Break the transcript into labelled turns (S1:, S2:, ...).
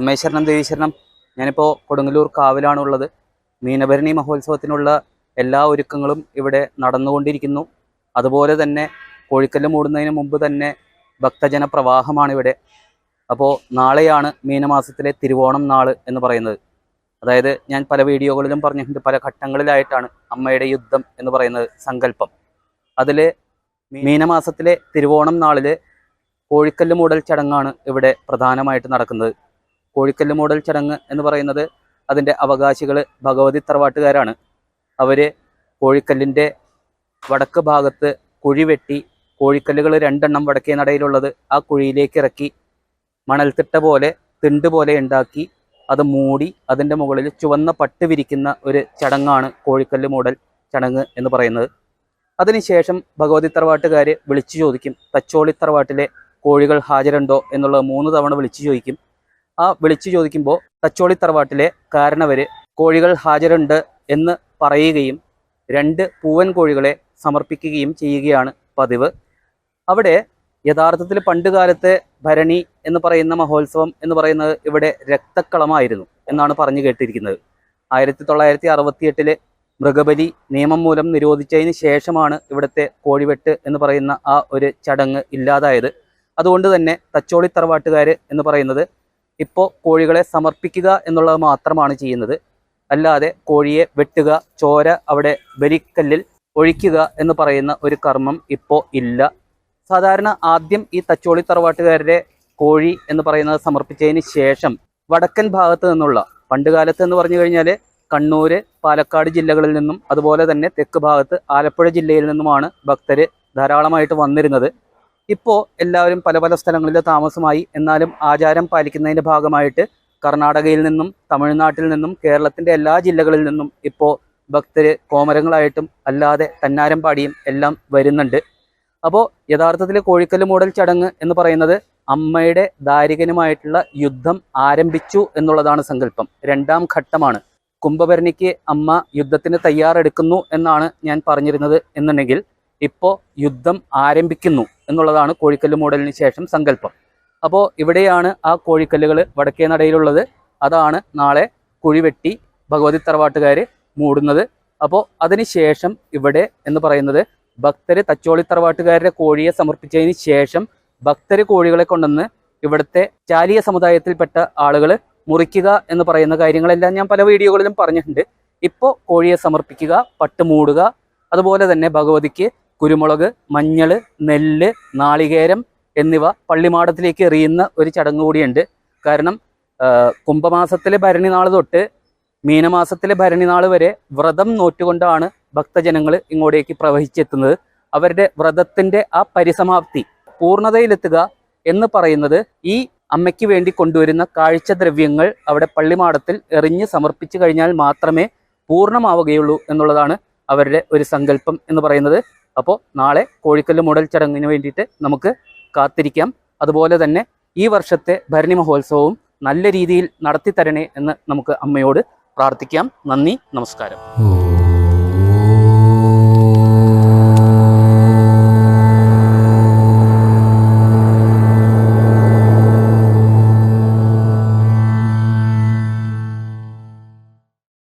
S1: അമ്മേശ്വരണം ദേവീശ്വരണം ഞാനിപ്പോൾ കൊടുങ്ങല്ലൂർ കാവിലാണുള്ളത്. മീനഭരണി മഹോത്സവത്തിനുള്ള എല്ലാ ഒരുക്കങ്ങളും ഇവിടെ നടന്നുകൊണ്ടിരിക്കുന്നു. അതുപോലെ തന്നെ കോഴിക്കല്ല് മൂടുന്നതിന് മുമ്പ് തന്നെ ഭക്തജന പ്രവാഹമാണ് ഇവിടെ. അപ്പോൾ നാളെയാണ് മീനമാസത്തിലെ തിരുവോണം നാൾ എന്ന് പറയുന്നത്. അതായത് ഞാൻ പല വീഡിയോകളിലും പറഞ്ഞിട്ടുണ്ട് പല ഘട്ടങ്ങളിലായിട്ടാണ് അമ്മയുടെ യുദ്ധം എന്ന് പറയുന്നത് സങ്കല്പം. അതിൽ മീനമാസത്തിലെ തിരുവോണം നാളിൽ കോഴിക്കല്ല് മൂടൽ ചടങ്ങാണ് ഇവിടെ പ്രധാനമായിട്ട് നടക്കുന്നത്. കോഴിക്കല്ല് മോഡൽ ചടങ്ങ് എന്ന് പറയുന്നത് അതിന്റെ അവകാശികൾ ഭഗവതി തറവാട്ടുകാരാണ്. അവർ കോഴിക്കല്ലിന്റെ വടക്ക് ഭാഗത്ത് കുഴി വെട്ടി കോഴിക്കല്ലുകൾ രണ്ടെണ്ണം വടക്കേ നടയിലുള്ളത് ആ കുഴിയിലേക്ക് ഇറക്കി മണൽത്തിട്ട പോലെ തിണ്ട് പോലെ ഉണ്ടാക്കി അത് മൂടി അതിന്റെ മുകളിൽ ചുവന്ന പട്ട് വിരിക്കുന്ന ഒരു ചടങ്ങാണ് കോഴിക്കല്ല് മോഡൽ ചടങ്ങ് എന്ന് പറയുന്നത്. അതിനുശേഷം ഭഗവതി തറവാട്ടുകാർ വിളിച്ചു ചോദിക്കും തച്ചോളി തറവാട്ടിലെ കോഴികൾ ഹാജരുണ്ടോ എന്നുള്ളത് മൂന്ന് തവണ വിളിച്ചു ചോദിക്കും. ആ വിളിച്ചു ചോദിക്കുമ്പോൾ തച്ചോളി തറവാട്ടിലെ കാരണവര് കോഴികൾ ഹാജരുണ്ട് എന്ന് പറയുകയും രണ്ട് പൂവൻ കോഴികളെ സമർപ്പിക്കുകയും ചെയ്യുകയാണ് പതിവ്. അവിടെ യഥാർത്ഥത്തിൽ പണ്ടുകാലത്തെ ഭരണി എന്ന് പറയുന്ന മഹോത്സവം എന്ന് പറയുന്നത് ഇവിടെ രക്തക്കളമായിരുന്നു എന്നാണ് പറഞ്ഞു കേട്ടിരിക്കുന്നത്. ആയിരത്തി തൊള്ളായിരത്തി അറുപത്തിയെട്ടിലെ മൃഗബലി നിയമം മൂലം നിരോധിച്ചതിന് ശേഷമാണ് ഇവിടുത്തെ കോഴിവെട്ട് എന്ന് പറയുന്ന ആ ഒരു ചടങ്ങ് ഇല്ലാതായത്. അതുകൊണ്ട് തന്നെ തച്ചോളി തറവാട്ടുകാർ എന്ന് പറയുന്നത് ഇപ്പോൾ കോഴികളെ സമർപ്പിക്കുക എന്നുള്ളത് മാത്രമാണ് ചെയ്യുന്നത്. അല്ലാതെ കോഴിയെ വെട്ടുക ചോര അവിടെ ബലിക്കല്ലിൽ ഒഴിക്കുക എന്ന് പറയുന്ന ഒരു കർമ്മം ഇപ്പോൾ ഇല്ല. സാധാരണ ആദ്യം ഈ തച്ചോളി തറവാട്ടുകാരുടെ കോഴി എന്ന് പറയുന്നത് സമർപ്പിച്ചതിന് ശേഷം വടക്കൻ ഭാഗത്ത് നിന്നുള്ള പണ്ടുകാലത്ത് എന്ന് പറഞ്ഞു കഴിഞ്ഞാൽ കണ്ണൂർ പാലക്കാട് ജില്ലകളിൽ നിന്നും അതുപോലെ തന്നെ തെക്ക് ഭാഗത്ത് ആലപ്പുഴ ജില്ലയിൽ നിന്നുമാണ് ഭക്തർ ധാരാളമായിട്ട് വന്നിരുന്നത്. ഇപ്പോൾ എല്ലാവരും പല പല സ്ഥലങ്ങളിൽ താമസമായി. എന്നാലും ആചാരം പാലിക്കുന്നതിന്റെ ഭാഗമായിട്ട് കർണാടകയിൽ നിന്നും തമിഴ്നാട്ടിൽ നിന്നും കേരളത്തിന്റെ എല്ലാ ജില്ലകളിൽ നിന്നും ഇപ്പോൾ ഭക്തർ കോമരങ്ങളായിട്ടും അല്ലാതെ തന്നാരമ്പാടിയും എല്ലാം വരുന്നുണ്ട്. അപ്പോൾ യഥാർത്ഥത്തിൽ കോഴിക്കൽ മൂടൽ ചടങ്ങ് എന്ന് പറയുന്നത് അമ്മയുടെ ദാരികനുമായിട്ടുള്ള യുദ്ധം ആരംഭിച്ചു എന്നുള്ളതാണ് സങ്കല്പം. രണ്ടാം ഘട്ടമാണ്. കുംഭഭരണിക്ക് അമ്മ യുദ്ധത്തിന് തയ്യാറെടുക്കുന്നു എന്നാണ് ഞാൻ പറഞ്ഞിരുന്നത് എന്നുണ്ടെങ്കിൽ ഇപ്പോൾ യുദ്ധം ആരംഭിക്കുന്നു എന്നുള്ളതാണ് കോഴിക്കല്ല് മോഡലിന് ശേഷം സങ്കല്പം. അപ്പോൾ ഇവിടെയാണ് ആ കോഴിക്കല്ലുകൾ വടക്കേ നടയിലുള്ളത്. അതാണ് നാളെ കുഴിവെട്ടി ഭഗവതി തറവാട്ടുകാർ മൂടുന്നത്. അപ്പോൾ അതിനുശേഷം ഇവിടെ എന്ന് പറയുന്നത് ഭക്തർ തച്ചോളി തറവാട്ടുകാരുടെ കോഴിയെ സമർപ്പിച്ചതിന് ശേഷം ഭക്തർ കോഴികളെ കൊണ്ടുവന്ന് ഇവിടുത്തെ ചാലിയ സമുദായത്തിൽപ്പെട്ട ആളുകൾ മുറിക്കുക എന്ന് പറയുന്ന കാര്യങ്ങളെല്ലാം ഞാൻ പല വീഡിയോകളിലും പറഞ്ഞിട്ടുണ്ട്. ഇപ്പോൾ കോഴിയെ സമർപ്പിക്കുക പട്ട് മൂടുക അതുപോലെ തന്നെ ഭഗവതിക്ക് കുരുമുളക് മഞ്ഞൾ നെല്ല് നാളികേരം എന്നിവ പള്ളിമാടത്തിലേക്ക് എറിയുന്ന ഒരു ചടങ്ങ് കൂടിയുണ്ട്. കാരണം കുംഭമാസത്തിലെ ഭരണി നാൾ തൊട്ട് മീനമാസത്തിലെ ഭരണി നാൾ വരെ വ്രതം നോറ്റുകൊണ്ടാണ് ഭക്തജനങ്ങൾ ഇങ്ങോട്ടേക്ക് പ്രവഹിച്ചെത്തുന്നത്. അവരുടെ വ്രതത്തിന്റെ ആ പരിസമാപ്തി പൂർണതയിലെത്തുക എന്ന് പറയുന്നത് ഈ അമ്മയ്ക്ക് വേണ്ടി കൊണ്ടുവരുന്ന കാഴ്ചദ്രവ്യങ്ങൾ അവിടെ പള്ളിമാടത്തിൽ എറിഞ്ഞ് സമർപ്പിച്ചു കഴിഞ്ഞാൽ മാത്രമേ പൂർണമാവുകയുള്ളൂ എന്നുള്ളതാണ് അവരുടെ ഒരു സങ്കല്പം എന്ന് പറയുന്നത്. അപ്പോൾ നാളെ കോഴിക്കല്ല് മോഡൽ ചടങ്ങിന് വേണ്ടിയിട്ട് നമുക്ക് കാത്തിരിക്കാം. അതുപോലെ തന്നെ ഈ വർഷത്തെ ഭരണി മഹോത്സവവും നല്ല രീതിയിൽ നടത്തിത്തരണേ എന്ന് നമുക്ക് അമ്മയോട് പ്രാർത്ഥിക്കാം. നന്ദി നമസ്കാരം.